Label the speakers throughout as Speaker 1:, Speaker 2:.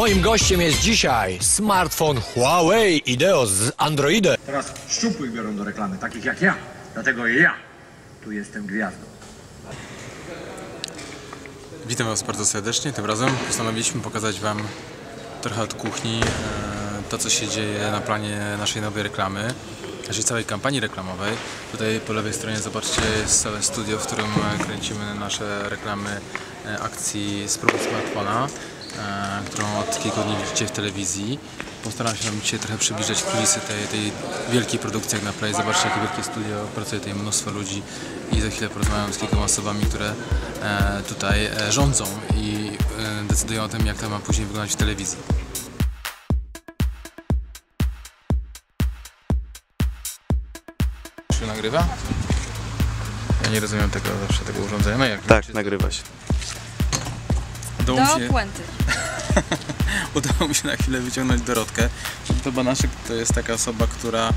Speaker 1: Moim gościem jest dzisiaj smartfon Huawei Ideo z Androidem.
Speaker 2: Teraz szczupłych biorą do reklamy, takich jak ja. Dlatego ja tu jestem gwiazdą.
Speaker 3: Witam Was bardzo serdecznie. Tym razem postanowiliśmy pokazać Wam trochę od kuchni e, to, co się dzieje na planie naszej nowej reklamy, naszej całej kampanii reklamowej. Tutaj po lewej stronie zobaczcie jest całe studio, w którym kręcimy nasze reklamy e, akcji Spróbuj Smartfona, którą od kilku dni widzicie w telewizji. Postaram się Wam dzisiaj trochę przybliżyć kulisy tej, tej wielkiej produkcji jak na Play. Zobaczcie, jakie wielkie studio, pracuje tutaj mnóstwo ludzi i za chwilę porozmawiam z kilkoma osobami, które e, tutaj e, rządzą i e, decydują o tym, jak to ma później wyglądać w telewizji. Czy nagrywa? Ja nie rozumiem tego zawsze tego urządzenia. No jak
Speaker 4: Tak, nagrywa się.
Speaker 5: Do
Speaker 3: się,
Speaker 5: puenty.
Speaker 3: udało mi się na chwilę wyciągnąć Dorotkę. To Banaszek to jest taka osoba, która e,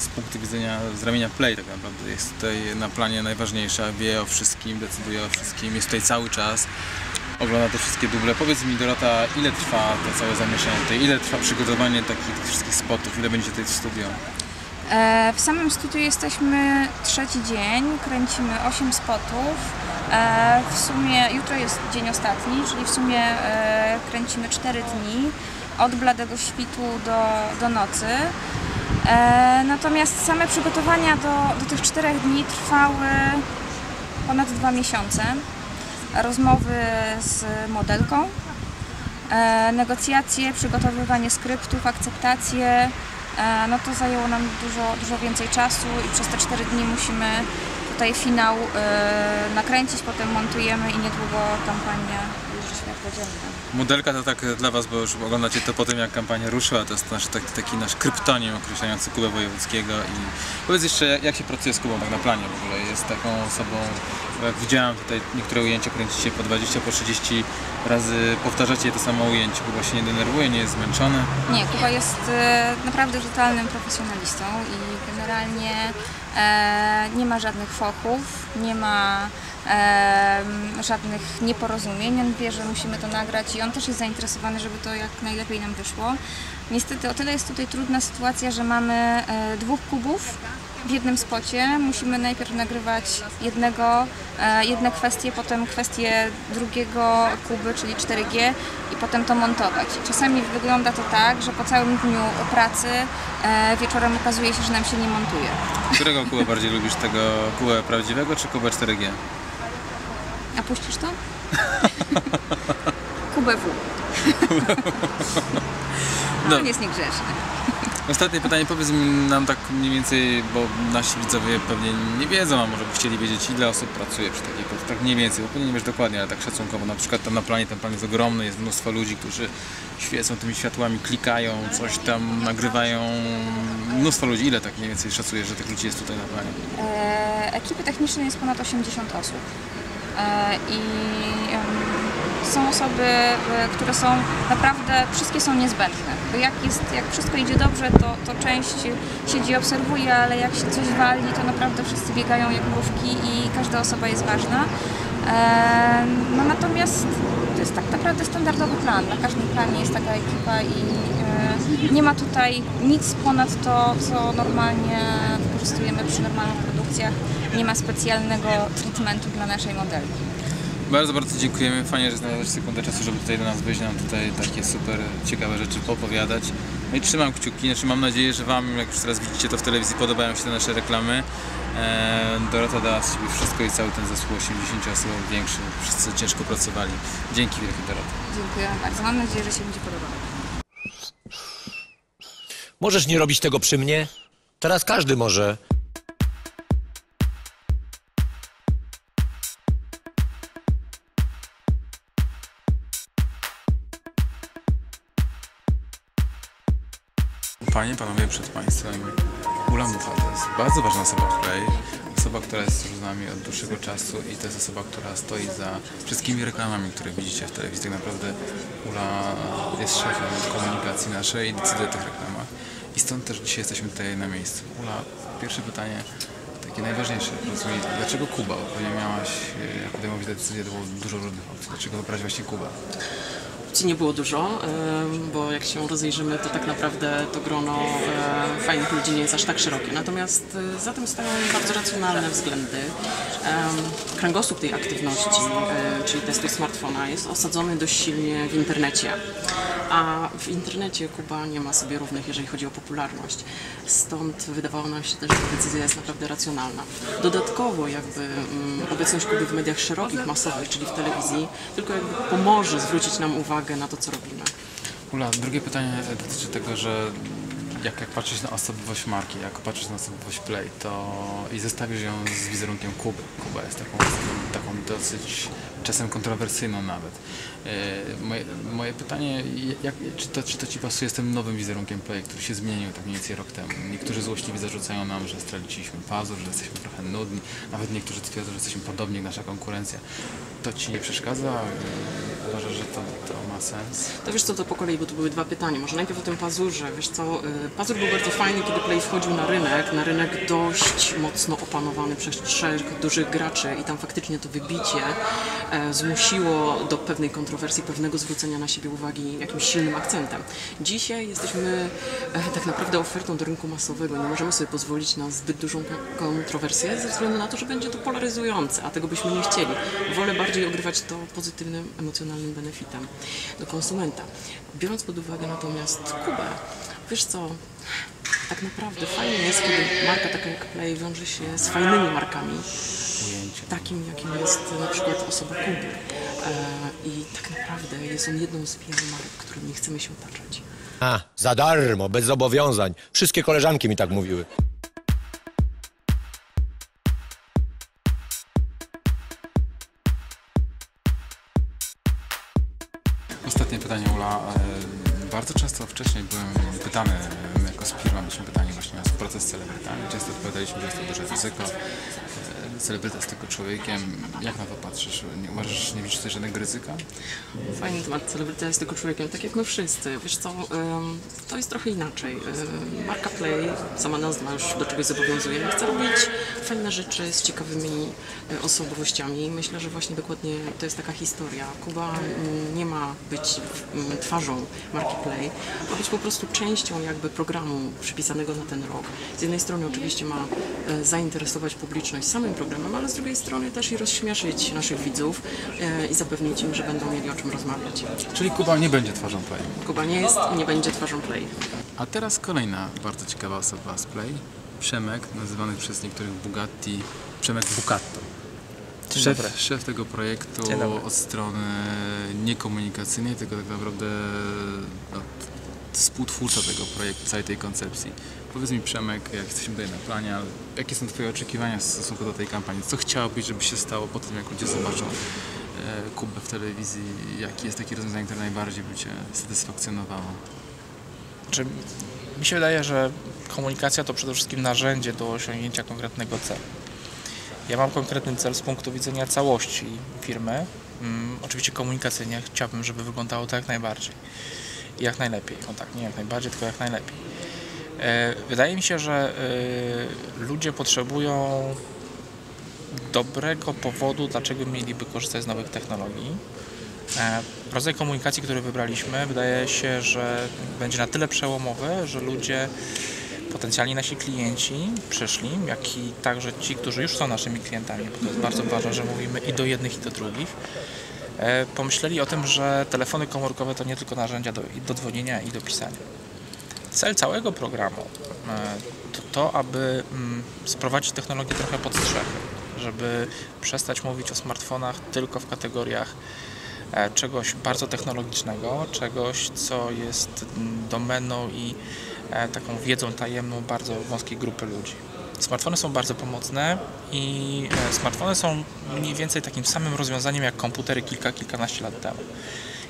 Speaker 3: z punktu widzenia, z ramienia Play tak naprawdę jest tutaj na planie najważniejsza, wie o wszystkim, decyduje o wszystkim, jest tutaj cały czas, ogląda te wszystkie duble. Powiedz mi Dorota, ile trwa to całe zamieszanie tutaj, ile trwa przygotowanie takich wszystkich spotów, ile będzie tutaj w studio?
Speaker 5: E, w samym studiu jesteśmy trzeci dzień, kręcimy 8 spotów. E, w sumie jutro jest dzień ostatni, czyli w sumie e, kręcimy 4 dni od bladego świtu do, do nocy. E, natomiast same przygotowania do, do tych czterech dni trwały ponad dwa miesiące. Rozmowy z modelką, negocjacje, przygotowywanie skryptów, akceptacje, no to zajęło nam dużo, dużo więcej czasu i przez te 4 dni musimy tutaj finał e, nakręcić, potem montujemy i niedługo kampania już światło dzienne.
Speaker 3: Modelka to tak dla Was, bo już oglądacie to po tym, jak kampania ruszyła, to jest nasz, taki, taki nasz kryptonim określający Kubę Wojewódzkiego i powiedz jeszcze, jak się pracuje z Kubą tak na planie w ogóle? Jest taką osobą, jak widziałem tutaj niektóre ujęcia kręcicie po 20, po 30 razy, powtarzacie to samo ujęcie, Kuba się nie denerwuje, nie jest zmęczony.
Speaker 5: Nie, Kuba jest e, naprawdę rzetelnym profesjonalistą i generalnie e, nie ma żadnych fochów, nie ma e, żadnych nieporozumień. On wie, że musimy to nagrać i on też jest zainteresowany, żeby to jak najlepiej nam wyszło. Niestety o tyle jest tutaj trudna sytuacja, że mamy e, dwóch kubów w jednym spocie. Musimy najpierw nagrywać jednego, e, jedne kwestie, potem kwestię drugiego kuby, czyli 4G i potem to montować. Czasami wygląda to tak, że po całym dniu pracy e, wieczorem okazuje się, że nam się nie montuje.
Speaker 3: Którego Kubę bardziej lubisz, tego Kubę prawdziwego czy Kubę 4G?
Speaker 5: A puścisz to? Kubę W. No, on jest niegrzeczny.
Speaker 3: Ostatnie pytanie, powiedz nam tak mniej więcej, bo nasi widzowie pewnie nie wiedzą, a może by chcieli wiedzieć, ile osób pracuje przy takiej produkcji, tak mniej więcej, bo pewnie nie wiesz dokładnie, ale tak szacunkowo, na przykład tam na planie, ten plan jest ogromny, jest mnóstwo ludzi, którzy świecą tymi światłami, klikają, coś tam nagrywają, mnóstwo ludzi, ile tak mniej więcej szacujesz, że tych ludzi jest tutaj na planie?
Speaker 5: E, ekipy technicznej jest ponad 80 osób. E, I em, są osoby, e, które są naprawdę, wszystkie są niezbędne. Bo jak, jest, jak wszystko idzie dobrze, to, to część siedzi i obserwuje, ale jak się coś wali, to naprawdę wszyscy biegają jak mrówki i każda osoba jest ważna. No natomiast to jest tak naprawdę standardowy plan. Na każdym planie jest taka ekipa i e, nie ma tutaj nic ponad to, co normalnie wykorzystujemy przy normalnych produkcjach. Nie ma specjalnego treatmentu dla naszej modelki.
Speaker 3: Bardzo, bardzo dziękujemy. Fajnie, że znalazłeś sekundę czasu, żeby tutaj do nas wyjść, nam tutaj takie super ciekawe rzeczy popowiadać. No i trzymam kciuki, znaczy mam nadzieję, że Wam, jak już teraz widzicie to w telewizji, podobają się te nasze reklamy. Eee, Dorota dała z siebie wszystko i cały ten zespół 80 osób większy. Wszyscy ciężko pracowali. Dzięki wielkie Dorota.
Speaker 5: Dziękuję bardzo. Mam nadzieję, że się będzie podobało.
Speaker 1: Możesz nie robić tego przy mnie? Teraz każdy może.
Speaker 3: Panie, panowie, przed Państwem Ula Mucha. To jest bardzo ważna osoba Play. Osoba, która jest z nami od dłuższego czasu i to jest osoba, która stoi za wszystkimi reklamami, które widzicie w telewizji. Tak naprawdę Ula jest szefem komunikacji naszej i decyduje o tych reklamach. I stąd też dzisiaj jesteśmy tutaj na miejscu. Ula, pierwsze pytanie, takie najważniejsze. Mi, dlaczego Kuba? Bo nie miałaś, jak podejmować decyzję, to było dużo różnych opcji. Dlaczego wybrać właśnie Kubę?
Speaker 4: Opcji nie było dużo, bo jak się rozejrzymy, to tak naprawdę to grono fajnych ludzi nie jest aż tak szerokie. Natomiast e, za tym stoją bardzo racjonalne względy. Kręgosłup tej aktywności, e, czyli testu smartfona, jest osadzony dość silnie w internecie. A w internecie Kuba nie ma sobie równych, jeżeli chodzi o popularność. Stąd wydawało nam się też, że decyzja jest naprawdę racjonalna. Dodatkowo jakby mm, obecność Kuby w mediach szerokich, masowych, czyli w telewizji, tylko jakby pomoże zwrócić nam uwagę na to, co robimy.
Speaker 3: Ula, drugie pytanie dotyczy tego, że jak, jak patrzysz na osobowość marki, jak patrzysz na osobowość Play, to i zestawisz ją z wizerunkiem Kuby. Kuba jest taką, taką dosyć czasem kontrowersyjną nawet. E, moje, moje pytanie, jak, czy, to, czy to Ci pasuje z tym nowym wizerunkiem Play, który się zmienił tak mniej więcej rok temu? Niektórzy złośliwi zarzucają nam, że straciliśmy pazur, że jesteśmy trochę nudni, nawet niektórzy twierdzą, że jesteśmy podobni jak nasza konkurencja. To Ci nie przeszkadza? Uważasz, że to, to ma sens?
Speaker 4: To wiesz co, to po kolei, bo tu były dwa pytania. Może najpierw o tym pazurze. Wiesz co, y, pazur był bardzo fajny, kiedy Play wchodził na rynek, na rynek dość mocno opanowany przez trzech dużych graczy i tam faktycznie to wybicie e, zmusiło do pewnej kontrowersji, pewnego zwrócenia na siebie uwagi jakimś silnym akcentem. Dzisiaj jesteśmy e, tak naprawdę ofertą do rynku masowego. Nie możemy sobie pozwolić na zbyt dużą kon- kontrowersję ze względu na to, że będzie to polaryzujące, a tego byśmy nie chcieli. Wolę bardziej ogrywać to pozytywnym, emocjonalnym benefitem do konsumenta. Biorąc pod uwagę natomiast Kubę, wiesz co, tak naprawdę fajnie jest, kiedy marka taka jak Play wiąże się z fajnymi markami, Takim jakim jest na przykład osoba Kuby. E, I tak naprawdę jest on jedną z wielu marek, którymi chcemy się otaczać.
Speaker 1: A, za darmo, bez zobowiązań. Wszystkie koleżanki mi tak mówiły.
Speaker 3: Ostatnie pytanie, Ula. E, Bardzo często wcześniej byłem pytany, my jako firma byliśmy pytani właśnie o współpracę z celebrytami. Często odpowiadaliśmy, że jest to duże ryzyko. E, Celebryta jest tylko człowiekiem. Jak na to patrzysz? Nie uważasz, nie widzisz tutaj żadnego ryzyka?
Speaker 4: Fajny temat, celebryta jest tylko człowiekiem, tak jak my wszyscy. Wiesz co, to jest trochę inaczej. Marka Play, sama nazwa już do czegoś zobowiązuje, chce robić fajne rzeczy z ciekawymi e, osobowościami. Myślę, że właśnie dokładnie to jest taka historia. Kuba nie ma być twarzą marki Play, ma być po prostu częścią jakby programu przypisanego na ten rok. Z jednej strony oczywiście ma e, zainteresować publiczność samym programem, ale z drugiej strony też i rozśmieszyć naszych widzów e, i zapewnić im, że będą mieli o czym rozmawiać.
Speaker 3: Czyli Kuba nie będzie twarzą Play.
Speaker 4: Kuba nie jest i nie będzie twarzą Play.
Speaker 3: A teraz kolejna bardzo ciekawa osoba z Play. Przemek, nazywany przez niektórych Bugatti Przemek Bucatto.
Speaker 6: Dzień
Speaker 3: Szef, szef tego projektu od strony niekomunikacyjnej, tylko tak naprawdę no, współtwórca tego projektu, całej tej koncepcji. Powiedz mi Przemek, jak jesteśmy tutaj na planie, jakie są Twoje oczekiwania w stosunku do tej kampanii? Co chciałbyś, żeby się stało po tym, jak ludzie zobaczą e, Kubę w telewizji? Jakie jest takie rozwiązanie, które najbardziej by Cię satysfakcjonowało?
Speaker 6: Czy mi się wydaje, że komunikacja to przede wszystkim narzędzie do osiągnięcia konkretnego celu. Ja mam konkretny cel z punktu widzenia całości firmy. Mm, oczywiście komunikacyjnie chciałbym, żeby wyglądało to jak najbardziej. Jak najlepiej. No tak, nie jak najbardziej, tylko jak najlepiej. E, Wydaje mi się, że e, ludzie potrzebują dobrego powodu, dlaczego mieliby korzystać z nowych technologii. E, Rodzaj komunikacji, który wybraliśmy, wydaje się, że będzie na tyle przełomowy, że ludzie, potencjalni nasi klienci przyszli, jak i także ci, którzy już są naszymi klientami, bo to jest bardzo ważne, że mówimy i do jednych, i do drugich, pomyśleli o tym, że telefony komórkowe to nie tylko narzędzia do, do dzwonienia i do pisania. Cel całego programu e, to to, aby mm, sprowadzić technologię trochę pod strzechy, żeby przestać mówić o smartfonach tylko w kategoriach e, czegoś bardzo technologicznego, czegoś, co jest mm, domeną i e, taką wiedzą tajemną bardzo wąskiej grupy ludzi. Smartfony są bardzo pomocne i e, smartfony są mniej więcej takim samym rozwiązaniem jak komputery kilka, kilkanaście lat temu.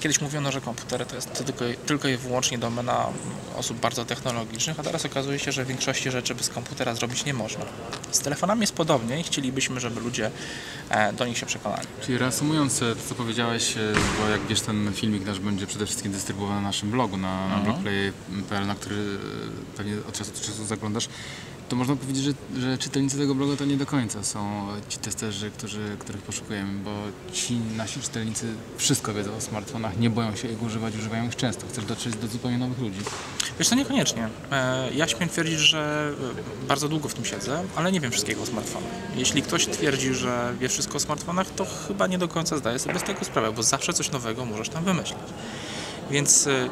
Speaker 6: Kiedyś mówiono, że komputery to jest tylko, tylko i wyłącznie domena osób bardzo technologicznych, a teraz okazuje się, że w większości rzeczy bez komputera zrobić nie można. Z telefonami jest podobnie i chcielibyśmy, żeby ludzie e, do nich się przekonali.
Speaker 3: Czyli reasumując e, to, co powiedziałeś, bo jak wiesz, ten filmik nasz będzie przede wszystkim dystrybuowany na naszym blogu, na, na blogplay.pl, na który pewnie od czasu do czasu zaglądasz. To można powiedzieć, że, że czytelnicy tego bloga to nie do końca są ci testerzy, którzy, których poszukujemy, bo ci nasi czytelnicy wszystko wiedzą o smartfonach, nie boją się ich używać, używają ich często. Chcesz dotrzeć do zupełnie nowych ludzi.
Speaker 6: Wiesz, to niekoniecznie. E, Ja śmiem twierdzić, że e, bardzo długo w tym siedzę, ale nie wiem wszystkiego o smartfonach. Jeśli ktoś twierdzi, że wie wszystko o smartfonach, to chyba nie do końca zdaje sobie z tego sprawę, bo zawsze coś nowego możesz tam wymyślić. Więc e,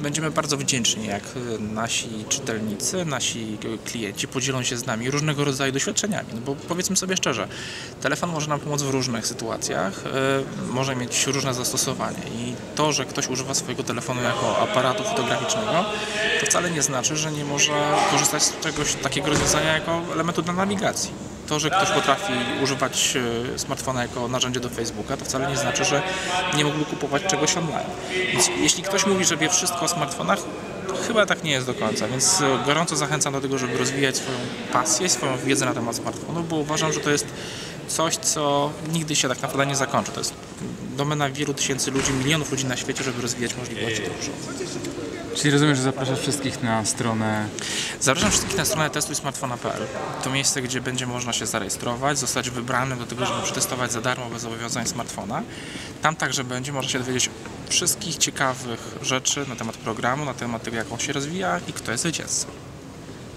Speaker 6: będziemy bardzo wdzięczni, jak nasi czytelnicy, nasi klienci podzielą się z nami różnego rodzaju doświadczeniami. No bo powiedzmy sobie szczerze, telefon może nam pomóc w różnych sytuacjach, e, może mieć różne zastosowanie i to, że ktoś używa swojego telefonu jako aparatu fotograficznego, to wcale nie znaczy, że nie może korzystać z czegoś takiego rozwiązania jako elementu dla nawigacji. To, że ktoś potrafi używać e, smartfona jako narzędzie do Facebooka, to wcale nie znaczy, że nie mógłby kupować czegoś online. Więc jeśli ktoś mówi, że wie wszystko o smartfonach, to chyba tak nie jest do końca, więc e, gorąco zachęcam do tego, żeby rozwijać swoją pasję, swoją wiedzę na temat smartfonów, bo uważam, że to jest coś, co nigdy się tak naprawdę nie zakończy. To jest domena wielu tysięcy ludzi, milionów ludzi na świecie, żeby rozwijać możliwości tych urządzeń.
Speaker 3: Czyli rozumiem, że zapraszasz wszystkich na stronę
Speaker 6: Zapraszam wszystkich na stronę testuj-smartfona.pl. To miejsce, gdzie będzie można się zarejestrować, zostać wybranym do tego, żeby przetestować za darmo bez zobowiązań smartfona. Tam także będzie można się dowiedzieć wszystkich ciekawych rzeczy na temat programu, na temat tego, jak on się rozwija i kto jest zwycięzcą.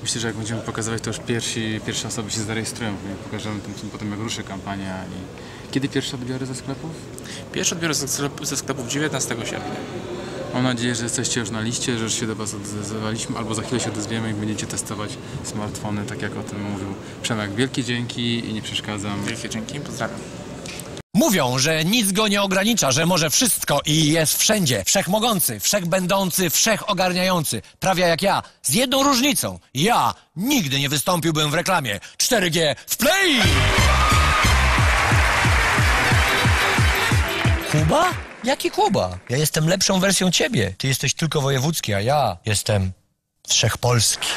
Speaker 3: Myślę, że jak będziemy pokazywać, to już pierwsi, pierwsze osoby się zarejestrują. My pokażemy tym, potem, jak ruszy kampania. I... Kiedy pierwsze odbiory ze sklepów?
Speaker 6: Pierwszy odbiór ze sklep- ze sklepów 19 sierpnia.
Speaker 3: Mam nadzieję, że jesteście już na liście, że już się do Was odezwaliśmy, albo za chwilę się odezwiemy i będziecie testować smartfony, tak jak o tym mówił Przemek. Wielkie dzięki i nie przeszkadzam.
Speaker 6: Wielkie dzięki, pozdrawiam.
Speaker 1: Mówią, że nic go nie ogranicza, że może wszystko i jest wszędzie. Wszechmogący, wszechbędący, wszechogarniający. Prawie jak ja. Z jedną różnicą. Ja nigdy nie wystąpiłbym w reklamie 4G w Play! Kuba? Jaki Kuba? Ja jestem lepszą wersją ciebie. Ty jesteś tylko wojewódzki, a ja jestem wszechpolski.